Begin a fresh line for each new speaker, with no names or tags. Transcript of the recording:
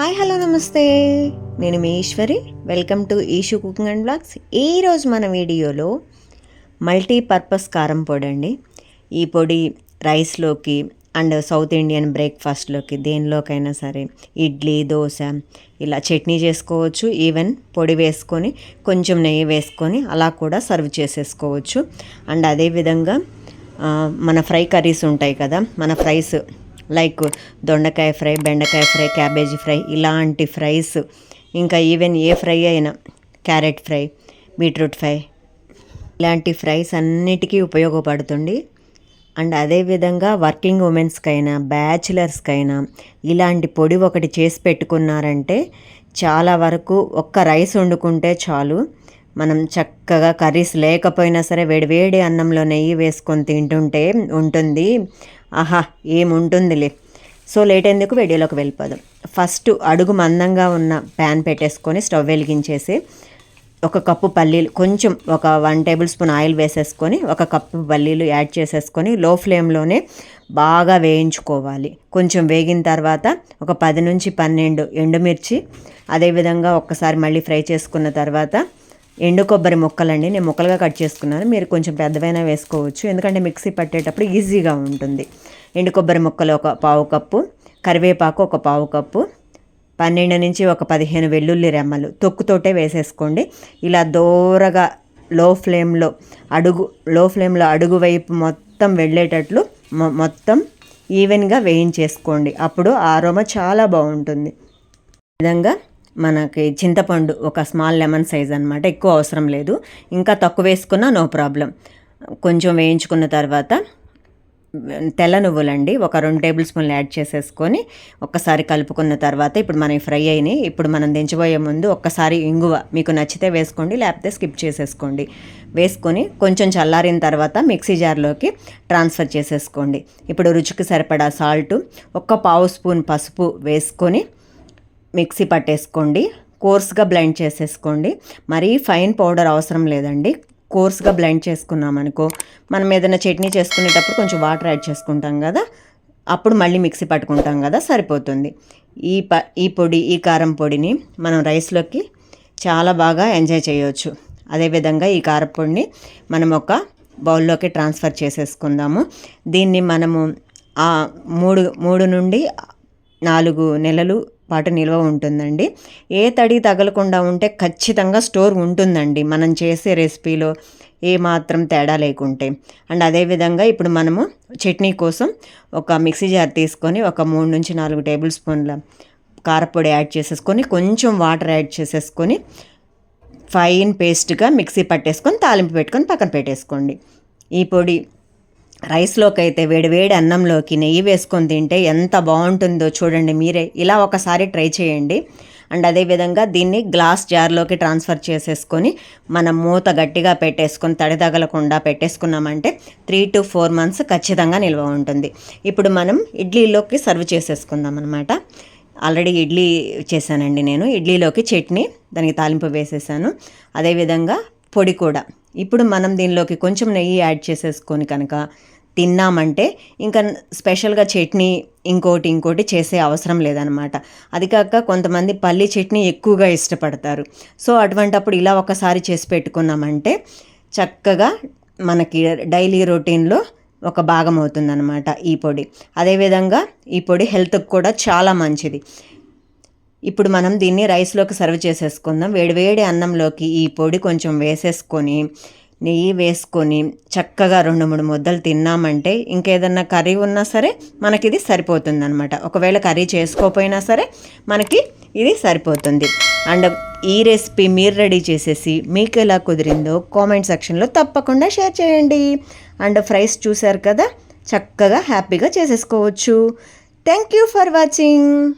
Hi hello నమస్తే. నేను మీ Eshwari. Welcome to Eeshu cooking and blogs ఈరోజు మన వీడియోలో మల్టీపర్పస్ కారం పొడి అండి. ఈ పొడి రైస్లోకి అండ్ సౌత్ ఇండియన్ బ్రేక్ఫాస్ట్లోకి దేనిలోకైనా సరే ఇడ్లీ దోశ ఇలా చట్నీ చేసుకోవచ్చు. ఈవెన్ పొడి వేసుకొని కొంచెం నెయ్యి వేసుకొని అలా కూడా సర్వ్ చేసేసుకోవచ్చు. అండ్ అదేవిధంగా మన ఫ్రై కర్రీస్ ఉంటాయి కదా మన ఫ్రైస్ లైక్ దొండకాయ ఫ్రై బెండకాయ ఫ్రై క్యాబేజీ ఫ్రై ఇలాంటి ఫ్రైస్. ఇంకా ఈవెన్ ఏ ఫ్రై అయినా క్యారెట్ ఫ్రై బీట్రూట్ ఫ్రై ఇలాంటి ఫ్రైస్ అన్నిటికీ ఉపయోగపడుతుంది. అండ్ అదేవిధంగా వర్కింగ్ ఉమెన్స్కైనా బ్యాచిలర్స్కైనా ఇలాంటి పొడి ఒకటి చేసి పెట్టుకున్నారంటే చాలా వరకు ఒక్క రైస్ వండుకుంటే చాలు. మనం చక్కగా కర్రీస్ లేకపోయినా సరే వేడి వేడి అన్నంలో నెయ్యి వేసుకొని తింటుంటే ఉంటుంది. ఆహా ఏముంటుందిలే. సో లేట్ ఎందుకు? వీడియోలోకి వెళ్ళిపోదాం. ఫస్ట్ అడుగు మందంగా ఉన్న ప్యాన్ పెట్టేసుకొని స్టవ్ వెలిగించేసి ఒక కప్పు పల్లీలు కొంచెం ఒక వన్ టేబుల్ స్పూన్ ఆయిల్ వేసేసుకొని ఒక కప్పు పల్లీలు యాడ్ చేసేసుకొని లో ఫ్లేమ్లోనే బాగా వేయించుకోవాలి. కొంచెం వేగిన తర్వాత ఒక పది నుంచి పన్నెండు ఎండుమిర్చి అదేవిధంగా ఒక్కసారి మళ్ళీ ఫ్రై చేసుకున్న తర్వాత ఎండు కొబ్బరి ముక్కలండి. నేను ముక్కలుగా కట్ చేసుకున్నాను. మీరు కొంచెం పెద్దవైనా వేసుకోవచ్చు. ఎందుకంటే మిక్సీ పట్టేటప్పుడు ఈజీగా ఉంటుంది. ఎండు కొబ్బరి ముక్కలు ఒక పావు కప్పు కరివేపాకు ఒక పావు కప్పు పన్నెండు నుంచి ఒక పదిహేను వెల్లుల్లి రెమ్మలు తొక్కుతోటే వేసేసుకోండి. ఇలా దూరగా లో ఫ్లేమ్లో అడుగు లో ఫ్లేమ్లో అడుగు వైపు మొత్తం వెళ్ళేటట్లు మొత్తం ఈవెన్గా వేయించేసుకోండి. అప్పుడు ఆరోమ చాలా బాగుంటుంది. విధంగా మనకి చింతపండు ఒక స్మాల్ లెమన్ సైజ్ అనమాట ఎక్కువ అవసరం లేదు. ఇంకా తక్కువ వేసుకున్నా నో ప్రాబ్లం కొంచెం వేయించుకున్న తర్వాత తెల్ల నువ్వులండి ఒక రెండు టేబుల్ స్పూన్లు యాడ్ చేసేసుకొని ఒక్కసారి కలుపుకున్న తర్వాత ఇప్పుడు మనకి ఫ్రై అయినాయి ఇప్పుడు మనం దించబోయే ముందు ఒక్కసారి ఇంగువ మీకు నచ్చితే వేసుకోండి లేకపోతే స్కిప్ చేసేసుకోండి. వేసుకొని కొంచెం చల్లారిన తర్వాత మిక్సీ జార్లోకి ట్రాన్స్ఫర్ చేసేసుకోండి. ఇప్పుడు రుచికి సరిపడా సాల్ట్ ఒక్క పావు స్పూన్ పసుపు వేసుకొని మిక్సీ పట్టేసుకోండి. కోర్స్గా బ్లెండ్ చేసేసుకోండి. మరీ ఫైన్ పౌడర్ అవసరం లేదండి. కోర్స్గా బ్లెండ్ చేసుకున్నాం అనుకో మనం ఏదైనా చట్నీ చేసుకునేటప్పుడు కొంచెం వాటర్ యాడ్ చేసుకుంటాం కదా అప్పుడు మళ్ళీ మిక్సీ పట్టుకుంటాం కదా సరిపోతుంది. ఈ ప ఈ పొడి ఈ కారం పొడిని మనం రైస్లోకి చాలా బాగా ఎంజాయ్ చేయవచ్చు అదేవిధంగా ఈ కారపొడిని మనం ఒక బౌల్లోకి ట్రాన్స్ఫర్ చేసేసుకుందాము. దీన్ని మనము ఆ మూడు మూడు నుండి నాలుగు నెలలు పాటు నిల్వ ఉంటుందండి. ఏ తడి తగలకుండా ఉంటే ఖచ్చితంగా స్టోర్ ఉంటుందండి. మనం చేసే రెసిపీలో ఏ మాత్రం తేడా లేకుంటే. అండ్ అదేవిధంగా ఇప్పుడు మనము చట్నీ కోసం ఒక మిక్సీ జార్ తీసుకొని ఒక మూడు నుంచి నాలుగు టేబుల్ స్పూన్ల కారపొడి యాడ్ చేసేసుకొని కొంచెం వాటర్ యాడ్ చేసేసుకొని ఫైన్ పేస్ట్గా మిక్సీ పట్టేసుకొని తాలింపు పెట్టుకొని పక్కన పెట్టేసుకోండి. ఈ పొడి రైస్లోకి అయితే వేడివేడి అన్నంలోకి నెయ్యి వేసుకొని తింటే ఎంత బాగుంటుందో చూడండి మీరే. ఇలా ఒకసారి ట్రై చేయండి. అండ్ అదేవిధంగా దీన్ని గ్లాస్ జార్లోకి ట్రాన్స్ఫర్ చేసేసుకొని మనం మూత గట్టిగా పెట్టేసుకొని తడి తగలకుండా పెట్టేసుకున్నామంటే త్రీ టు ఫోర్ మంత్స్ ఖచ్చితంగా నిల్వ ఉంటుంది. ఇప్పుడు మనం ఇడ్లీలోకి సర్వ్ చేసేసుకుందాం అనమాట ఆల్రెడీ ఇడ్లీ చేశానండి నేను. ఇడ్లీలోకి చట్నీ దానికి తాలింపు వేసేసాను. అదేవిధంగా పొడి కూడా. ఇప్పుడు మనం దీనిలోకి కొంచెం నెయ్యి యాడ్ చేసేసుకొని కనుక తిన్నామంటే ఇంకా స్పెషల్గా చట్నీ ఇంకోటి ఇంకోటి చేసే అవసరం లేదనమాట అది కాక కొంతమంది పల్లి చట్నీ ఎక్కువగా ఇష్టపడతారు. సో అటువంటప్పుడు ఇలా ఒకసారి చేసి పెట్టుకున్నామంటే చక్కగా మనకి డైలీ రొటీన్లో ఒక భాగం అవుతుందన్నమాట ఈ పొడి. అదేవిధంగా ఈ పొడి హెల్త్కి కూడా చాలా మంచిది. ఇప్పుడు మనం దీన్ని రైస్లోకి సర్వ్ చేసేసుకుందాం. వేడివేడి అన్నంలోకి ఈ పొడి కొంచెం వేసేసుకొని నెయ్యి వేసుకొని చక్కగా రెండు మూడు ముద్దలు తిన్నామంటే ఇంకేదన్నా కర్రీ ఉన్నా సరే మనకి ఇది సరిపోతుంది అనమాట ఒకవేళ కర్రీ చేసుకోకపోయినా సరే మనకి ఇది సరిపోతుంది. అండ్ ఈ రెసిపీ మీరు రెడీ చేసేసి మీకు ఎలా కుదిరిందో కామెంట్ సెక్షన్లో తప్పకుండా షేర్ చేయండి. అండ్ ఫ్రైస్ చూశారు కదా చక్కగా హ్యాపీగా చేసేసుకోవచ్చు. Thank you for watching.